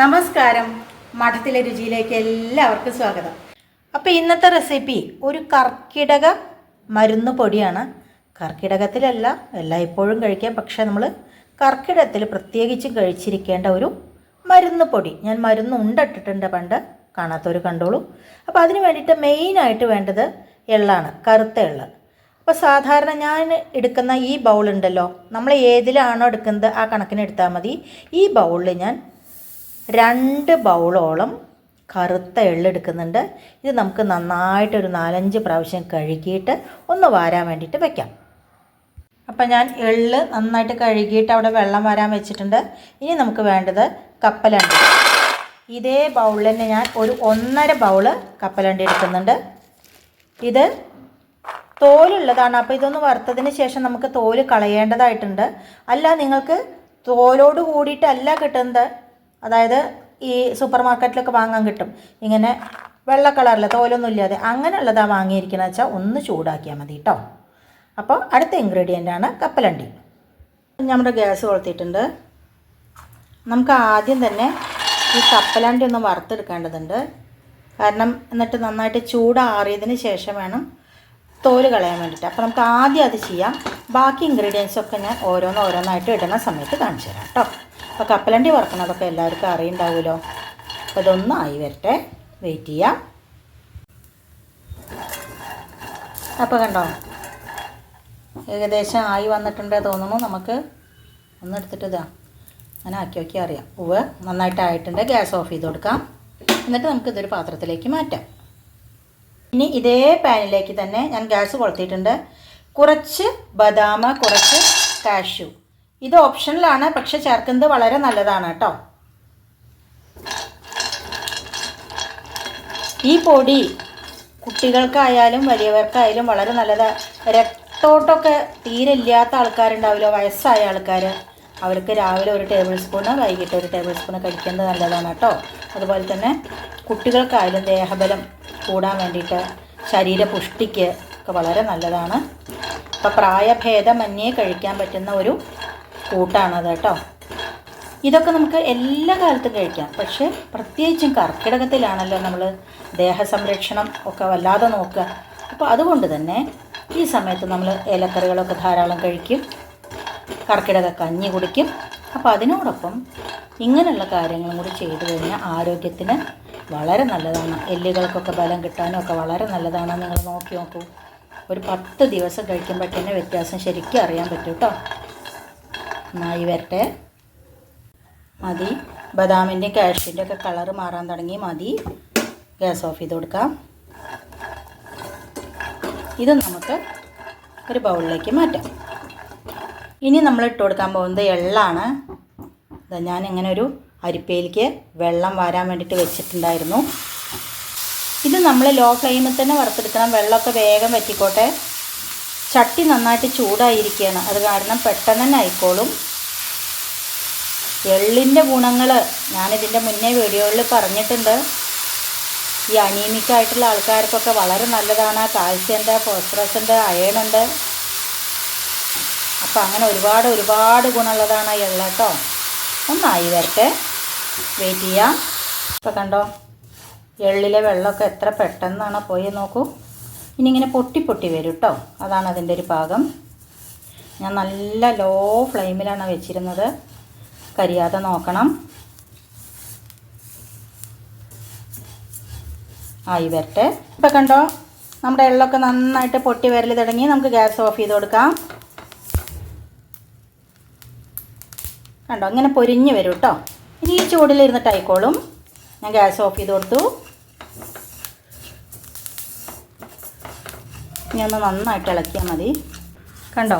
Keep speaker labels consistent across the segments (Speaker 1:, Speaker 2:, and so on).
Speaker 1: നമസ്കാരം. മഠത്തിലെ രുചിയിലേക്ക് എല്ലാവർക്കും സ്വാഗതം. അപ്പോൾ ഇന്നത്തെ റെസിപ്പി ഒരു കർക്കിടക മരുന്ന് പൊടിയാണ്. കർക്കിടകത്തിലല്ല എല്ലായ്പ്പോഴും കഴിക്കാം. പക്ഷേ നമ്മൾ കർക്കിടകത്തിൽ പ്രത്യേകിച്ചും കഴിച്ചിരിക്കേണ്ട ഒരു മരുന്ന് പൊടി. ഞാൻ മരുന്ന് ഉണ്ടിട്ടിട്ടുണ്ട് പണ്ട്. കാണാത്തവർ കണ്ടോളൂ. അപ്പോൾ അതിന് വേണ്ടിയിട്ട് മെയിനായിട്ട് വേണ്ടത് എള്ളാണ്. കറുത്ത എള്ള്. അപ്പോൾ സാധാരണ ഞാൻ എടുക്കുന്ന ഈ ബൗൾ ഉണ്ടല്ലോ. നമ്മൾ ഏതിലാണോ എടുക്കുന്നത് ആ കണക്കിന് എടുത്താൽ മതി. ഈ ബൗളിൽ ഞാൻ രണ്ട് ബൗളോളം കറുത്ത എള്ളെടുക്കുന്നുണ്ട് ഇത് നമുക്ക് നന്നായിട്ടൊരു നാലഞ്ച് പ്രാവശ്യം കഴുകിയിട്ട് ഒന്ന് വാരാൻ വേണ്ടിയിട്ട് വെക്കാം. അപ്പം ഞാൻ എള്ള് നന്നായിട്ട് കഴുകിയിട്ട് അവിടെ വെള്ളം വരാൻ വെച്ചിട്ടുണ്ട്. ഇനി നമുക്ക് വേണ്ടത് കപ്പലണ്ടി. ഇതേ ബൗളിൽ തന്നെ ഞാൻ ഒരു ഒന്നര ബൗൾ കപ്പലണ്ടി എടുക്കുന്നുണ്ട്. ഇത് തോലുള്ളതാണ്. അപ്പോൾ ഇതൊന്ന് വറുത്തതിന് ശേഷം നമുക്ക് തോൽ കളയേണ്ടതായിട്ടുണ്ട്. അല്ല നിങ്ങൾക്ക് തോലോട് കൂടിയിട്ടല്ല കിട്ടുന്നത്. അതായത് ഈ സൂപ്പർ മാർക്കറ്റിലൊക്കെ വാങ്ങാൻ കിട്ടും. ഇങ്ങനെ വെള്ള കളറിൽ തോലൊന്നും ഇല്ലാതെ അങ്ങനെയുള്ളതാണ് വാങ്ങിയിരിക്കുന്നത് വെച്ചാൽ ഒന്ന് ചൂടാക്കിയാൽ മതി കേട്ടോ അപ്പോൾ അടുത്ത ഇൻഗ്രീഡിയന്റ് ആണ് കപ്പലണ്ടി. നമ്മുടെ ഗ്യാസ് കൊളുത്തിയിട്ടുണ്ട്. നമുക്ക് ആദ്യം തന്നെ ഈ കപ്പലണ്ടി ഒന്ന് വറുത്തെടുക്കേണ്ടതുണ്ട്. കാരണം എന്നിട്ട് നന്നായിട്ട് ചൂടാറിയതിന് ശേഷം വേണം തോൽ കളയാൻ വേണ്ടിയിട്ട്. അപ്പോൾ നമുക്ക് ആദ്യം അത് ചെയ്യാം. ബാക്കി ഇൻഗ്രീഡിയൻസൊക്കെ ഞാൻ ഓരോന്നോരോന്നായിട്ട് ഇടുന്ന സമയത്ത് കാണിച്ചു തരാം കേട്ടോ അപ്പോൾ കപ്പലണ്ടി വറക്കണതൊക്കെ എല്ലാവർക്കും അറിയുണ്ടാവുമല്ലോ. അപ്പോൾ ഇതൊന്നും ആയി വരട്ടെ. വെയിറ്റ് ചെയ്യാം. അപ്പോൾ കണ്ടോ? ഏകദേശം ആയി വന്നിട്ടുണ്ട് തോന്നുന്നു നമുക്ക്. ഒന്ന് എടുത്തിട്ട് ഇതാ. അങ്ങനെ ആക്കി നോക്കി അറിയാം. ഉവ് നന്നായിട്ട് ആയിട്ടുണ്ട്. ഗ്യാസ് ഓഫ് ചെയ്ത് കൊടുക്കാം. എന്നിട്ട് നമുക്ക് ഇതൊരു പാത്രത്തിലേക്ക് മാറ്റാം. ഇനി ഇതേ പാനിലേക്ക് തന്നെ ഞാൻ ഗ്യാസ് കൊളുത്തിയിട്ടുണ്ട്. കുറച്ച് ബദാമ കുറച്ച് കാഷ്യൂ ഇത് ഓപ്ഷനിലാണ് പക്ഷെ ചേർക്കുന്നത് വളരെ നല്ലതാണ് കേട്ടോ. ഈ പൊടി കുട്ടികൾക്കായാലും വലിയവർക്കായാലും വളരെ നല്ലതാണ് രക്തോട്ടൊക്കെ തീരെ ഇല്ലാത്ത ആൾക്കാരുണ്ടാവില്ല വയസ്സായ ആൾക്കാർ അവർക്ക് രാവിലെ ഒരു ടേബിൾ സ്പൂണ് വൈകിട്ട് ഒരു ടേബിൾ സ്പൂണ് കഴിക്കുന്നത് നല്ലതാണ് കേട്ടോ. അതുപോലെ തന്നെ കുട്ടികൾക്കായാലും ദേഹബലം കൂടാൻ വേണ്ടിയിട്ട് ശരീരപുഷ്ടിക്ക് ഒക്കെ വളരെ നല്ലതാണ്. അപ്പോൾ പ്രായഭേദമന്യേ കഴിക്കാൻ പറ്റുന്ന ഒരു കൂട്ടാണത് കേട്ടോ. ഇതൊക്കെ നമുക്ക് എല്ലാ കാലത്തും കഴിക്കാം. പക്ഷേ പ്രത്യേകിച്ചും കർക്കിടകത്തിലാണല്ലോ നമ്മൾ ദേഹസംരക്ഷണം ഒക്കെ വല്ലാതെ നോക്കുക. അപ്പോൾ അതുകൊണ്ട് തന്നെ ഈ സമയത്ത് നമ്മൾ ഇലക്കറികളൊക്കെ ധാരാളം കഴിക്കും. കർക്കിടക കഞ്ഞി കുടിക്കും. അപ്പോൾ അതിനോടൊപ്പം ഇങ്ങനെയുള്ള കാര്യങ്ങളും കൂടി ചെയ്തു കഴിഞ്ഞാൽ ആരോഗ്യത്തിന് വളരെ നല്ലതാണ്. എല്ലുകൾക്കൊക്കെ ബലം കിട്ടാനും ഒക്കെ വളരെ നല്ലതാണ്. നിങ്ങൾ നോക്കി നോക്കൂ. ഒരു പത്ത് ദിവസം കഴിക്കുമ്പോഴത്തേനെ വ്യത്യാസം ശരിക്കും അറിയാൻ പറ്റും കേട്ടോ. നന്നായി വരട്ടെ. മതി. ബദാമിന്റെ കാഷ്യൂന്റെ ഒക്കെ കളറ് മാറാൻ തുടങ്ങി. മതി. ഗ്യാസ് ഓഫ് ചെയ്ത് കൊടുക്കാം. ഇത് നമുക്ക് ഒരു ബൗളിലേക്ക് മാറ്റാം. ഇനി നമ്മൾ ഇട്ട് കൊടുക്കാൻ പോകുന്നത് എള്ളാണ്. ഞാനിങ്ങനെ ഒരു അരിപ്പയിലേക്ക് വെള്ളം വാരാൻ വേണ്ടിയിട്ട് വെച്ചിട്ടുണ്ടായിരുന്നു. ഇത് നമ്മൾ ലോ ഫ്ലെയിമിൽ തന്നെ വറുത്തെടുക്കണം. വെള്ളമൊക്കെ വേഗം വറ്റിക്കോട്ടെ. ചട്ടി നന്നായിട്ട് ചൂടായിരിക്കുകയാണ്. അത് കാരണം പെട്ടെന്ന് തന്നെ ആയിക്കോളും. എള്ളിന്റെ ഗുണങ്ങൾ ഞാനിതിന്റെ മുന്നേ വീഡിയോയിൽ പറഞ്ഞിട്ടുണ്ട്. ഈ അനീമിക്കായിട്ടുള്ള ആൾക്കാർക്കൊക്കെ വളരെ നല്ലതാണ്. കാൽസ്യം ഫോസ്ഫറസിന്റെ ഉണ്ട് അപ്പോൾ അങ്ങനെ ഒരുപാട് ഒരുപാട് ഗുണമുള്ളതാണ് എള്ള കേട്ടോ ഒന്നായി വരട്ടെ. വെയിറ്റ് ചെയ്യാം. ഇപ്പോൾ കണ്ടോ? എള്ളിലെ വെള്ളമൊക്കെ എത്ര പെട്ടെന്നാണ് പോയി നോക്കൂ. ഇനി ഇങ്ങനെ പൊട്ടി പൊട്ടി വരും കേട്ടോ അതാണ് അതിന്റെ ഒരു പാകം ഞാൻ നല്ല ലോ ഫ്ലെയിമിലാണ് വെച്ചിരുന്നത്. കരിയാതെ നോക്കണം. ആയി വരട്ടെ. ഇപ്പം കണ്ടോ? നമ്മുടെ എള്ളൊക്കെ നന്നായിട്ട് പൊട്ടി വരൽ തുടങ്ങി. നമുക്ക് ഗ്യാസ് ഓഫ് ചെയ്ത് കൊടുക്കാം. കണ്ടോ? ഇങ്ങനെ പൊരിഞ്ഞ് വരും കേട്ടോ ഇനി ഈ ചൂടിലിരുന്നിട്ടായിക്കോളും ഞാൻ ഗ്യാസ് ഓഫ് ചെയ്ത് കൊടുത്തു. ഇനി ഒന്ന് നന്നായിട്ട് ഇളക്കിയാൽ മതി. കണ്ടോ?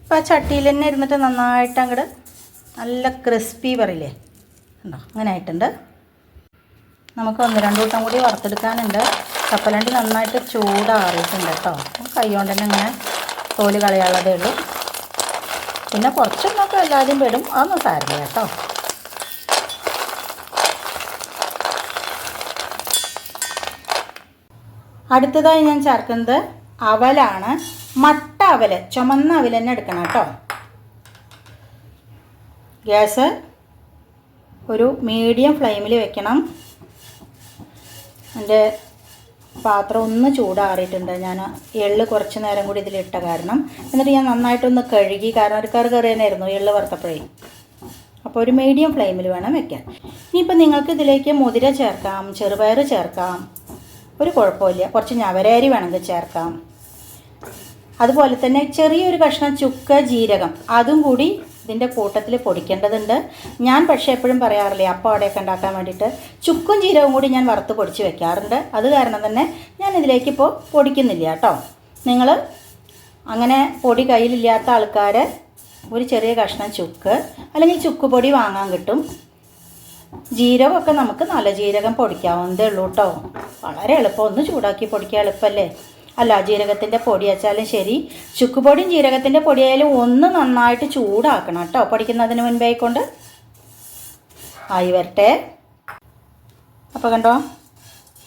Speaker 1: ഇപ്പോൾ ആ ചട്ടിയിൽ തന്നെ ഇരുന്നിട്ട് നന്നായിട്ട് അങ്ങോട്ട് നല്ല ക്രിസ്പി പറയില്ലേ? കണ്ടോ? അങ്ങനെ ആയിട്ടുണ്ട്. നമുക്ക് ഒന്ന് രണ്ട് കൂട്ടം കൂടി വറുത്തെടുക്കാനുണ്ട്. കപ്പലണ്ടി നന്നായിട്ട് ചൂടാറിയിട്ടുണ്ട് കേട്ടോ. കൈ കൊണ്ട് തന്നെ ഇങ്ങനെ തോൽ കളയാനുള്ളതേ ഉള്ളൂ. പിന്നെ കുറച്ചൊന്നൊക്കെ എല്ലാവരും പെടും. അതൊന്നും സാരില്ല കേട്ടോ. അടുത്തതായി ഞാൻ ചേർക്കുന്നത് അവലാണ്. മട്ട അവൽ ചുമന്ന അവൽ തന്നെ എടുക്കണം കേട്ടോ. ഗ്യാസ് ഒരു മീഡിയം ഫ്ലെയിമിൽ വെക്കണം. എന്റെ പാത്രം ഒന്ന് ചൂടാറിയിട്ടുണ്ട്. ഞാൻ എള്ള് കുറച്ച് നേരം കൂടി ഇതിലിട്ട കാരണം. എന്നിട്ട് ഞാൻ നന്നായിട്ടൊന്ന് കഴുകി കാരണം ഒരു കറി കറി തന്നെയായിരുന്നു എള്ള് വറുത്തപ്പോഴേ. അപ്പോൾ ഒരു മീഡിയം ഫ്ലെയിമിൽ വേണം വെക്കാൻ. ഇനിയിപ്പോൾ നിങ്ങൾക്ക് ഇതിലേക്ക് മുതിര ചേർക്കാം ചെറുപയർ ചേർക്കാം ഒരു കുഴപ്പമില്ല. കുറച്ച് ഞവരരി വേണമെങ്കിൽ ചേർക്കാം. അതുപോലെ തന്നെ ചെറിയൊരു കഷ്ണം ചുക്ക ജീരകം. അതും കൂടി ഇതിന്റെ കൂട്ടത്തിൽ പൊടിക്കേണ്ടതുണ്ട്. ഞാൻ പക്ഷേ എപ്പോഴും പറയാറില്ലേ അപ്പം അവിടെയൊക്കെ ഉണ്ടാക്കാൻ വേണ്ടിയിട്ട്. ചുക്കും ജീരകവും കൂടി ഞാൻ വറുത്ത് പൊടിച്ച് വെക്കാറുണ്ട്. അത് കാരണം തന്നെ ഞാൻ ഇതിലേക്ക് ഇപ്പോൾ പൊടിക്കുന്നില്ല കേട്ടോ. നിങ്ങൾ അങ്ങനെ പൊടി കയ്യിലില്ലാത്ത ആൾക്കാർ ഒരു ചെറിയ കഷ്ണം ചുക്ക് അല്ലെങ്കിൽ ചുക്ക് പൊടി വാങ്ങാൻ കിട്ടും. ജീരകമൊക്കെ നമുക്ക് നല്ല ജീരകം പൊടിക്കാവുന്നതേ ഉള്ളൂ കേട്ടോ. വളരെ എളുപ്പം. ഒന്ന് ചൂടാക്കി പൊടിക്കുക എളുപ്പമല്ലേ അല്ല ജീരകത്തിന്റെ പൊടി വെച്ചാലും ശരി. ചുക്കുപൊടിയും ജീരകത്തിന്റെ പൊടിയായാലും ഒന്ന് നന്നായിട്ട് ചൂടാക്കണം കേട്ടോ. പൊടിക്കുന്നതിന് മുൻപേ കൊണ്ട് ആയി വരട്ടെ. അപ്പോൾ കണ്ടോ?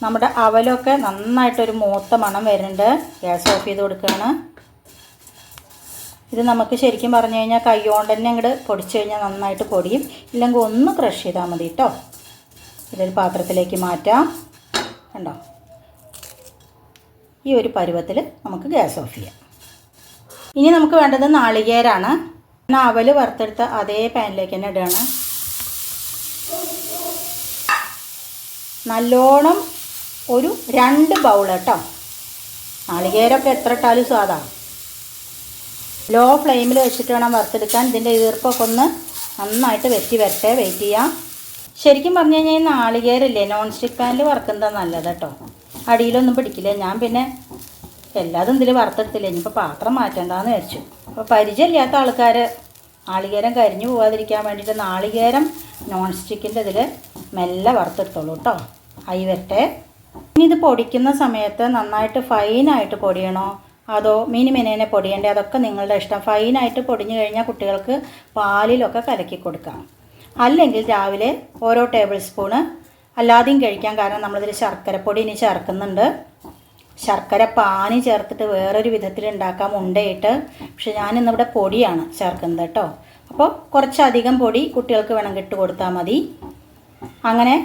Speaker 1: നമ്മുടെ അവലൊക്കെ നന്നായിട്ടൊരു മൂത്ത മണം വരുന്നുണ്ട്. ഗ്യാസ് ഓഫ് ചെയ്ത് കൊടുക്കുകയാണ്. ഇത് നമുക്ക് ശരിക്കും പറഞ്ഞു കഴിഞ്ഞാൽ കൈ കൊണ്ട് തന്നെ അങ്ങോട്ട് പൊടിച്ച് കഴിഞ്ഞാൽ നന്നായിട്ട് പൊടിയും. ഇല്ലെങ്കിൽ ഒന്ന് ക്രഷ് ചെയ്താൽ മതി കേട്ടോ. ഇതൊരു പാത്രത്തിലേക്ക് മാറ്റാം. കണ്ടോ? ഈ ഒരു പരുവത്തിൽ നമുക്ക് ഗ്യാസ് ഓഫ് ചെയ്യാം. ഇനി നമുക്ക് വേണ്ടത് നാളികേരാണ്. നാവൽ വറുത്തെടുത്ത അതേ പാനിലേക്ക് തന്നെ ഇടുകയാണ്. നല്ലോണം ഒരു രണ്ട് ബൗൾ കേട്ടോ നാളികേരമൊക്കെ എത്ര ഇട്ടാലും സ്വാദാ. ലോ ഫ്ലെയിമിൽ വെച്ചിട്ട് വേണം വറുത്തെടുക്കാൻ. ഇതിന്റെ ഈർപ്പൊക്കെ ഒന്ന് നന്നായിട്ട് വെറ്റി വരട്ടെ. വെയിറ്റ് ചെയ്യാം. ശരിക്കും പറഞ്ഞു കഴിഞ്ഞാൽ നാളികേരല്ലേ നോൺ സ്റ്റിക്ക് പാനിൽ വറുക്കുന്നതാ നല്ലത് കേട്ടോ. അടിയിലൊന്നും പിടിക്കില്ല. ഞാൻ പിന്നെ എല്ലാതും ഇതിൽ വറുത്തെടുത്തില്ല. ഇനിയിപ്പോൾ പാത്രം മാറ്റണ്ടെന്ന് വിചാരിച്ചു. അപ്പോൾ പരിചയമില്ലാത്ത ആൾക്കാർ നാളികേരം കരിഞ്ഞു പോകാതിരിക്കാൻ വേണ്ടിയിട്ട് നാളികേരം നോൺ സ്റ്റിക്കിന്റെ ഇതിൽ മെല്ലെ വറുത്തെടുത്തോളൂ കേട്ടോ. ആയി വരട്ടെ. ഇനി ഇത് പൊടിക്കുന്ന സമയത്ത് നന്നായിട്ട് ഫൈനായിട്ട് പൊടിയണോ? അതോ മിനി മിനേനെ പൊടിയേണ്ടേ? അതൊക്കെ നിങ്ങളുടെ ഇഷ്ടം. ഫൈനായിട്ട് പൊടിഞ്ഞു കഴിഞ്ഞാൽ കുട്ടികൾക്ക് പാലിലൊക്കെ കലക്കി കൊടുക്കാം. അല്ലെങ്കിൽ രാവിലെ ഓരോ ടേബിൾ സ്പൂണ് അല്ലാതെയും കഴിക്കാൻ കാരണം നമ്മളിതിൽ ശർക്കരപ്പൊടി ഇനി ചേർക്കുന്നുണ്ട്. ശർക്കര പാനി ചേർത്തിട്ട് വേറൊരു വിധത്തിൽ ഉണ്ടാക്കാം. ഉണ്ടയിട്ട്. പക്ഷെ ഞാനിന്നിവിടെ പൊടിയാണ് ചേർക്കുന്നത് കേട്ടോ. അപ്പോൾ കുറച്ചധികം പൊടി കുട്ടികൾക്ക് വേണമെങ്കിൽ ഇട്ട് കൊടുത്താൽ മതി. അങ്ങനെ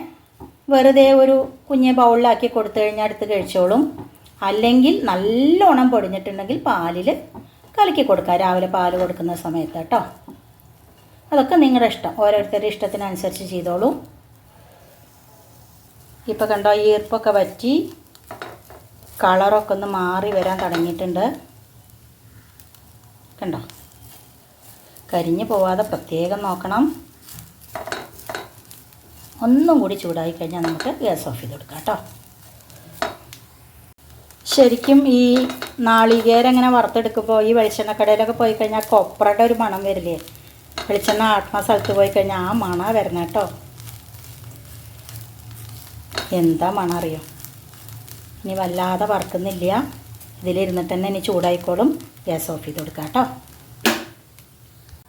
Speaker 1: വെറുതെ ഒരു കുഞ്ഞ് ബൗളിലാക്കി കൊടുത്തു കഴിഞ്ഞാൽ എടുത്ത് കഴിച്ചോളും. അല്ലെങ്കിൽ നല്ലോണം പൊടിഞ്ഞിട്ടുണ്ടെങ്കിൽ പാലിൽ കലക്കി കൊടുക്കുക രാവിലെ പാൽ കൊടുക്കുന്ന സമയത്ത് കേട്ടോ. അതൊക്കെ നിങ്ങളുടെ ഇഷ്ടം. ഓരോരുത്തരുടെ ഇഷ്ടത്തിനനുസരിച്ച് ചെയ്തോളൂ. ഇപ്പോൾ കണ്ടോ ഈ ഈർപ്പൊക്കെ വറ്റി കളറൊക്കെ ഒന്ന് മാറി വരാൻ തുടങ്ങിയിട്ടുണ്ട്. കണ്ടോ? കരിഞ്ഞു പോവാതെ പ്രത്യേകം നോക്കണം. ഒന്നും കൂടി ചൂടായി കഴിഞ്ഞാൽ നമുക്ക് ഗ്യാസ് ഓഫ് ചെയ്ത് കൊടുക്കാം കേട്ടോ. ശരിക്കും ഈ നാളികേരം ഇങ്ങനെ വറുത്തെടുക്കുമ്പോൾ ഈ വെളിച്ചെണ്ണക്കടയിലൊക്കെ പോയി കഴിഞ്ഞാൽ കൊപ്രയുടെ ഒരു മണം വരില്ലേ? വെളിച്ചെണ്ണ ആട്ടണ സ്ഥലത്ത് പോയി കഴിഞ്ഞാൽ ആ മണ വരുന്ന കേട്ടോ എന്താ മണ അറിയോ? ഇനി വല്ലാതെ വറുക്കുന്നില്ല. ഇതിലിരുന്നിട്ട് തന്നെ ഇനി ചൂടായിക്കോളും. ഗ്യാസ് ഓഫ് ചെയ്ത് കൊടുക്കാം കേട്ടോ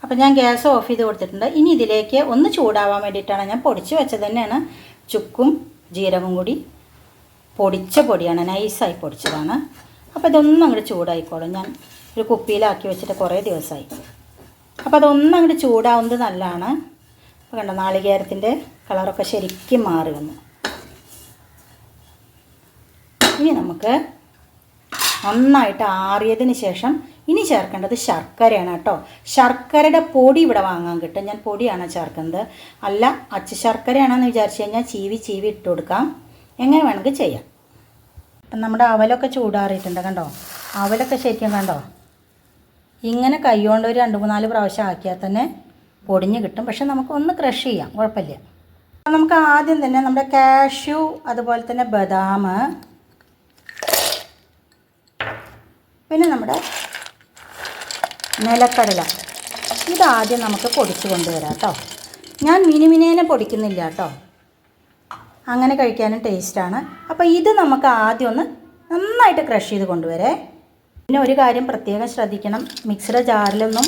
Speaker 1: അപ്പം ഞാൻ ഗ്യാസ് ഓഫ് ചെയ്ത് കൊടുത്തിട്ടുണ്ട്. ഇനി ഇതിലേക്ക് ഒന്ന് ചൂടാവാൻ വേണ്ടിയിട്ടാണ് ഞാൻ പൊടിച്ച് വെച്ചത് തന്നെയാണ്. ചുക്കും ജീരകവും കൂടി പൊടിച്ച പൊടിയാണ്. നൈസായി പൊടിച്ചതാണ്. അപ്പോൾ ഇതൊന്നും അങ്ങോട്ട് ചൂടായിക്കോളും. ഞാൻ ഒരു കുപ്പിയിലാക്കി വെച്ചിട്ട് കുറേ ദിവസമായി അപ്പോൾ അതൊന്നും അങ്ങോട്ട് ചൂടാവുന്നത് നല്ലതാണ് അപ്പോൾ കണ്ടോ നാളികേരത്തിന്റെ കളറൊക്കെ ശരിക്കും മാറി വന്നു. ഇനി നമുക്ക് നന്നായിട്ട് ആറിയതിന് ശേഷം ഇനി ചേർക്കേണ്ടത് ശർക്കരയാണ് കേട്ടോ. ശർക്കരയുടെ പൊടി ഇവിടെ വാങ്ങാൻ കിട്ടും. ഞാൻ പൊടിയാണ് ചേർക്കുന്നത്. അല്ല അച്ച ശർക്കരയാണെന്ന് വിചാരിച്ചു കഴിഞ്ഞാൽ ചീവി ചീവി ഇട്ട് കൊടുക്കാം. എങ്ങനെ വേണമെങ്കിൽ ചെയ്യാം. നമ്മുടെ അവലൊക്കെ ചൂടാറിയിട്ടുണ്ട് കണ്ടോ? അവലൊക്കെ ശരിക്കും കണ്ടോ? ഇങ്ങനെ കൈകൊണ്ട് ഒരു രണ്ട് മൂന്നാൽ പ്രാവശ്യം ആക്കിയാൽ തന്നെ പൊടിഞ്ഞ് കിട്ടും. പക്ഷെ നമുക്ക് ഒന്ന് ക്രഷ് ചെയ്യാം. കുഴപ്പമില്ല. നമുക്ക് ആദ്യം തന്നെ നമ്മുടെ കാഷ്യു അതുപോലെ തന്നെ ബദാം പിന്നെ നമ്മുടെ നിലക്കടല. ഇതാദ്യം നമുക്ക് പൊടിച്ച് കൊണ്ടുവരാം കേട്ടോ. ഞാൻ മിനിമിനേനെ പൊടിക്കുന്നില്ല കേട്ടോ. അങ്ങനെ കഴിക്കാനും ടേസ്റ്റാണ് അപ്പോൾ ഇത് നമുക്ക് ആദ്യം ഒന്ന് നന്നായിട്ട് ക്രഷ് ചെയ്ത് കൊണ്ടുവരേ. പിന്നെ ഒരു കാര്യം പ്രത്യേകം ശ്രദ്ധിക്കണം. മിക്സിയുടെ ജാറിലൊന്നും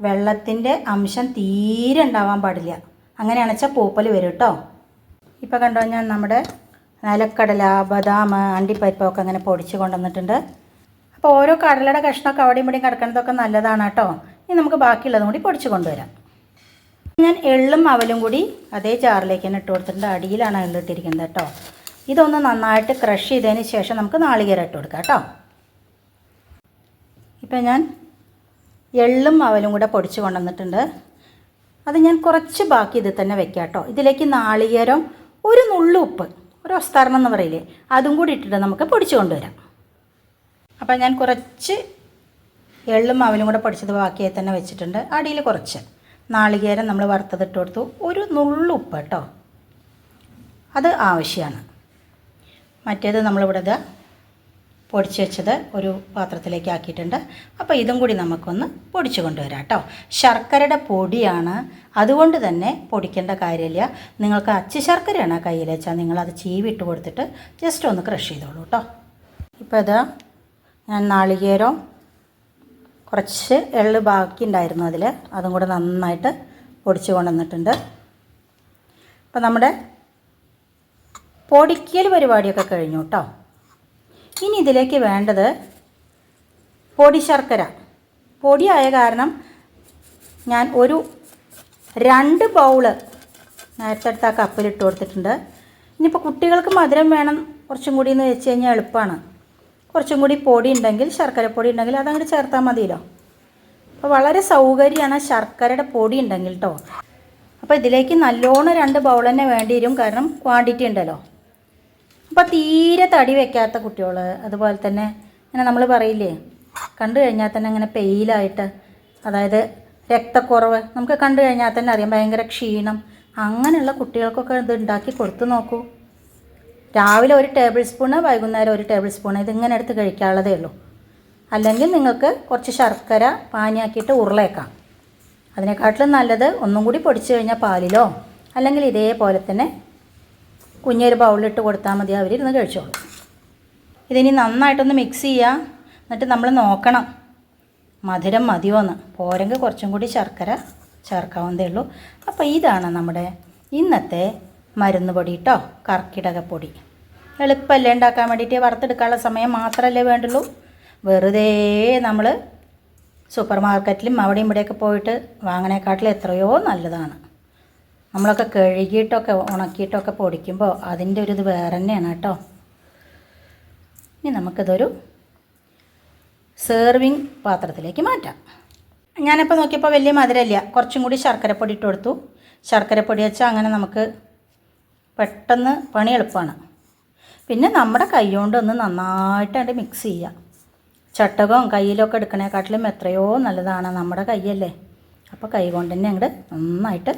Speaker 1: വെള്ളത്തിന്റെ അംശം തീരെ ഉണ്ടാവാൻ പാടില്ല. അങ്ങനെയാണെന്ന് വെച്ചാൽ പൂപ്പൽ വരും കേട്ടോ ഇപ്പോൾ കണ്ടോ ഞാൻ നമ്മുടെ നിലക്കടല ബദാം അണ്ടിപ്പരിപ്പൊക്കെ അങ്ങനെ പൊടിച്ച് കൊണ്ടുവന്നിട്ടുണ്ട്. അപ്പോൾ ഓരോ കടലയുടെ കഷ്ണമൊക്കെ അവിടെയും ഇവിടെയും കിടക്കുന്നതൊക്കെ നല്ലതാണ് കേട്ടോ ഇനി നമുക്ക് ബാക്കിയുള്ളതും കൂടി പൊടിച്ച് കൊണ്ടുവരാം. ഞാൻ എള്ളും അവലും കൂടി അതേ ജാറിലേക്ക് തന്നെ ഇട്ട് കൊടുത്തിട്ടുണ്ട്. അടിയിലാണ് എള്ളിട്ടിരിക്കുന്നത് കേട്ടോ ഇതൊന്ന് നന്നായിട്ട് ക്രഷ് ചെയ്തതിന് ശേഷം നമുക്ക് നാളികേരം ഇട്ട് കൊടുക്കാം കേട്ടോ ഇപ്പം ഞാൻ എള്ളും അവലും കൂടെ പൊടിച്ച് കൊണ്ടുവന്നിട്ടുണ്ട്. അത് ഞാൻ കുറച്ച് ബാക്കി ഇതിൽ തന്നെ വെക്കാം കേട്ടോ. ഇതിലേക്ക് നാളികേരം ഒരു നുള്ളുപ്പ് ഒരു ഒസ്താരണം എന്ന് പറയില്ലേ അതും കൂടി ഇട്ടിട്ട് നമുക്ക് പൊടിച്ച് കൊണ്ടുവരാം. അപ്പം ഞാൻ കുറച്ച് എള്ളും അവലും കൂടെ പൊടിച്ചത് ബാക്കിയായി തന്നെ വെച്ചിട്ടുണ്ട്. അടിയിൽ കുറച്ച്. നാളികേരം നമ്മൾ വറുത്തതിട്ട് കൊടുത്തു. ഒരു നുള്ളുപ്പ് കേട്ടോ. അത് ആവശ്യമാണ്. മറ്റേത് നമ്മളിവിടെ പൊടിച്ച് വെച്ചത് ഒരു പാത്രത്തിലേക്ക് ആക്കിയിട്ടുണ്ട്. അപ്പോൾ ഇതും കൂടി നമുക്കൊന്ന് പൊടിച്ച് കൊണ്ടുവരാം കേട്ടോ. ശർക്കരയുടെ പൊടിയാണ്. അതുകൊണ്ട് തന്നെ പൊടിക്കേണ്ട കാര്യമില്ല. നിങ്ങൾക്ക് അച്ചു ശർക്കരയാണ് കയ്യിൽ വെച്ചാൽ നിങ്ങളത് ചീവിട്ട് കൊടുത്തിട്ട് ജസ്റ്റ് ഒന്ന് ക്രഷ് ചെയ്തോളൂ കേട്ടോ. ഇപ്പോൾ ഇതാ ഞാൻ നാളികേരം കുറച്ച് എള്ള് ബാക്കി ഉണ്ടായിരുന്നു അതിൽ. അതും കൂടെ നന്നായിട്ട് പൊടിച്ച് കൊണ്ടുവന്നിട്ടുണ്ട്. അപ്പോൾ നമ്മുടെ പൊടിക്കൽ പരിപാടിയൊക്കെ കഴിഞ്ഞു കേട്ടോ. ഇനി ഇതിലേക്ക് വേണ്ടത് പൊടി ശർക്കര. പൊടിയായ കാരണം ഞാൻ ഒരു രണ്ട് ബൗൾ നേരത്തെ എടുത്ത് ആ കപ്പിലിട്ട് കൊടുത്തിട്ടുണ്ട്. ഇനിയിപ്പോൾ കുട്ടികൾക്ക് മധുരം വേണം കുറച്ചും കൂടി എന്ന് വെച്ച് കഴിഞ്ഞാൽ എളുപ്പമാണ് കുറച്ചും കൂടി പൊടി ഉണ്ടെങ്കിൽ ശർക്കര പൊടി ഉണ്ടെങ്കിൽ അതങ്ങോട്ട് ചേർത്താൽ മതിയല്ലോ. അപ്പോൾ വളരെ സൗകര്യമാണ് ശർക്കരയുടെ പൊടി ഉണ്ടെങ്കിൽ കേട്ടോ അപ്പോൾ ഇതിലേക്ക് നല്ലോണം രണ്ട് ബൗൾ തന്നെ വേണ്ടി വരും. കാരണം ക്വാണ്ടിറ്റി ഉണ്ടല്ലോ. അപ്പോൾ തീരെ തടി വെക്കാത്ത കുട്ടികൾ അതുപോലെ തന്നെ ഇങ്ങനെ നമ്മൾ പറയില്ലേ കണ്ടു കഴിഞ്ഞാൽ തന്നെ ഇങ്ങനെ പെയിലായിട്ട് അതായത് രക്തക്കുറവ് നമുക്ക് കണ്ടു കഴിഞ്ഞാൽ തന്നെ അറിയാം ഭയങ്കര ക്ഷീണം. അങ്ങനെയുള്ള കുട്ടികൾക്കൊക്കെ ഇത് ഉണ്ടാക്കി കൊടുത്തു നോക്കൂ. രാവിലെ ഒരു ടേബിൾ സ്പൂണ് വൈകുന്നേരം ഒരു ടേബിൾ സ്പൂണ് ഇതിങ്ങനെ എടുത്ത് കഴിക്കാനുള്ളതേ ഉള്ളൂ. അല്ലെങ്കിൽ നിങ്ങൾക്ക് കുറച്ച് ശർക്കര പാനിയാക്കിയിട്ട് ഉരുളേക്കാം അതിനെക്കാട്ടിലും നല്ലത് ഒന്നും കൂടി പൊടിച്ചു കഴിഞ്ഞാൽ പാലിലോ അല്ലെങ്കിൽ ഇതേപോലെ തന്നെ കുഞ്ഞൊരു ബൗളിലിട്ട് കൊടുത്താൽ മതി അവരിരുന്ന് കഴിച്ചോളും. ഇതിനി നന്നായിട്ടൊന്ന് മിക്സ് ചെയ്യുക എന്നിട്ട് നമ്മൾ നോക്കണം. മധുരം മതിയോന്ന്. പോരെങ്കിൽ കുറച്ചും കൂടി ശർക്കര ചേർക്കാവുന്നതേ ഉള്ളൂ. അപ്പോൾ ഇതാണ് നമ്മുടെ ഇന്നത്തെ മരുന്ന് പൊടി കേട്ടോ കർക്കിടക പൊടി. എളുപ്പമല്ലേ ഉണ്ടാക്കാൻ വേണ്ടിയിട്ട്? വറുത്തെടുക്കാനുള്ള സമയം മാത്രമല്ലേ വേണ്ടുള്ളൂ. വെറുതെ നമ്മൾ സൂപ്പർ മാർക്കറ്റിലും അവിടെയും ഇവിടെയൊക്കെ പോയിട്ട് വാങ്ങണേക്കാട്ടിലും എത്രയോ നല്ലതാണ്. നമ്മളൊക്കെ കഴുകിയിട്ടൊക്കെ ഉണക്കിയിട്ടൊക്കെ പൊടിക്കുമ്പോൾ അതിന്റെ ഒരു ഇത് വേറെ തന്നെയാണ് കേട്ടോ. ഇനി നമുക്കിതൊരു സെർവിങ് പാത്രത്തിലേക്ക് മാറ്റാം. ഞാനിപ്പോൾ നോക്കിയപ്പോൾ വലിയ മധുരമില്ല. കുറച്ചും കൂടി ശർക്കരപ്പൊടി ഇട്ട് കൊടുത്തു. ശർക്കരപ്പൊടി വെച്ചാൽ അങ്ങനെ നമുക്ക് പെട്ടെന്ന് പണി എളുപ്പമാണ്. പിന്നെ നമ്മുടെ കൈ കൊണ്ട് ഒന്ന് നന്നായിട്ട് മിക്സ് ചെയ്യുക ചട്ടകവും കയ്യിലൊക്കെ എടുക്കണേക്കാട്ടിലും എത്രയോ നല്ലതാണ് നമ്മുടെ കൈയല്ലേ? അപ്പോൾ കൈ കൊണ്ട് തന്നെ അങ്ങോട്ട് നന്നായിട്ട്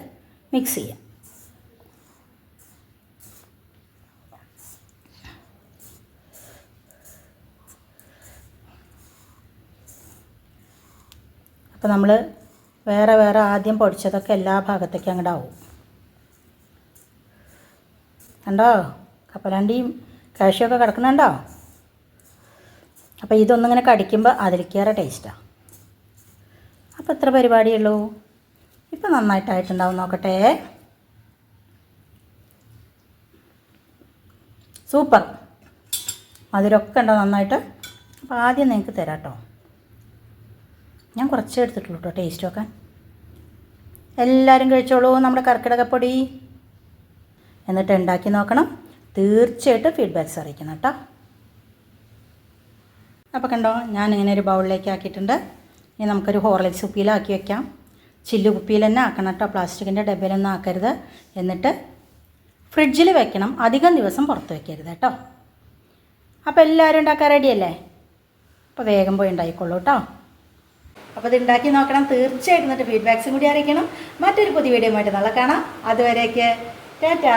Speaker 1: മിക്സ് ചെയ്യാം. അപ്പോൾ നമ്മൾ വേറെ വേറെ ആദ്യം പൊടിച്ചതൊക്കെ എല്ലാ ഭാഗത്തേക്കും അങ്ങോട്ട് ആവും. കണ്ടോ? കപ്പലണ്ടിയും കാഷ്യൊക്കെ കിടക്കുന്നുണ്ടോ? അപ്പോൾ ഇതൊന്നിങ്ങനെ കടിക്കുമ്പോൾ അതിലേക്കേറെ ടേസ്റ്റാണ് അപ്പോൾ എത്ര പരിപാടിയുള്ളൂ ഇപ്പം നന്നായിട്ടായിട്ടുണ്ടാവും നോക്കട്ടെ. സൂപ്പർ. മധുരമൊക്കെ ഉണ്ടോ നന്നായിട്ട്? അപ്പോൾ ആദ്യം നിങ്ങൾക്ക് തരാം കേട്ടോ ഞാൻ കുറച്ച് എടുത്തിട്ടുള്ളൂ കേട്ടോ ടേസ്റ്റ് നോക്കാൻ എല്ലാവരും കഴിച്ചോളൂ നമ്മുടെ കർക്കിടകപ്പൊടി എന്നിട്ട് ഉണ്ടാക്കി നോക്കണം. തീർച്ചയായിട്ടും ഫീഡ്ബാക്ക്സ് അറിയിക്കണം കേട്ടോ. അപ്പോൾ കണ്ടോ ഞാൻ ഇങ്ങനെ ഒരു ബൗളിലേക്ക് ആക്കിയിട്ടുണ്ട്. ഇനി നമുക്കൊരു ഹോർലിക്സ് ഉപ്പിയിലാക്കി വെക്കാം. ചില്ലു കുപ്പിയിൽ തന്നെ ആക്കണം കേട്ടോ പ്ലാസ്റ്റിക്കിന്റെ ഡബയിലൊന്നും ആക്കരുത് എന്നിട്ട് ഫ്രിഡ്ജിൽ വെക്കണം. അധികം ദിവസം പുറത്ത് വെക്കരുത് കേട്ടോ. അപ്പോൾ എല്ലാവരും ഉണ്ടാക്കാൻ റെഡിയല്ലേ? അപ്പോൾ വേഗം പോയി ഉണ്ടായിക്കോളൂ കേട്ടോ. അപ്പോൾ ഇത് ഉണ്ടാക്കി നോക്കണം. തീർച്ചയായിട്ടും എന്നിട്ട് ഫീഡ്ബാക്സും കൂടി അറിയിക്കണം. മറ്റൊരു പുതിയ വീഡിയോ ആയിട്ട് നാളെ കാണാം. അതുവരേക്ക് ടാറ്റാ.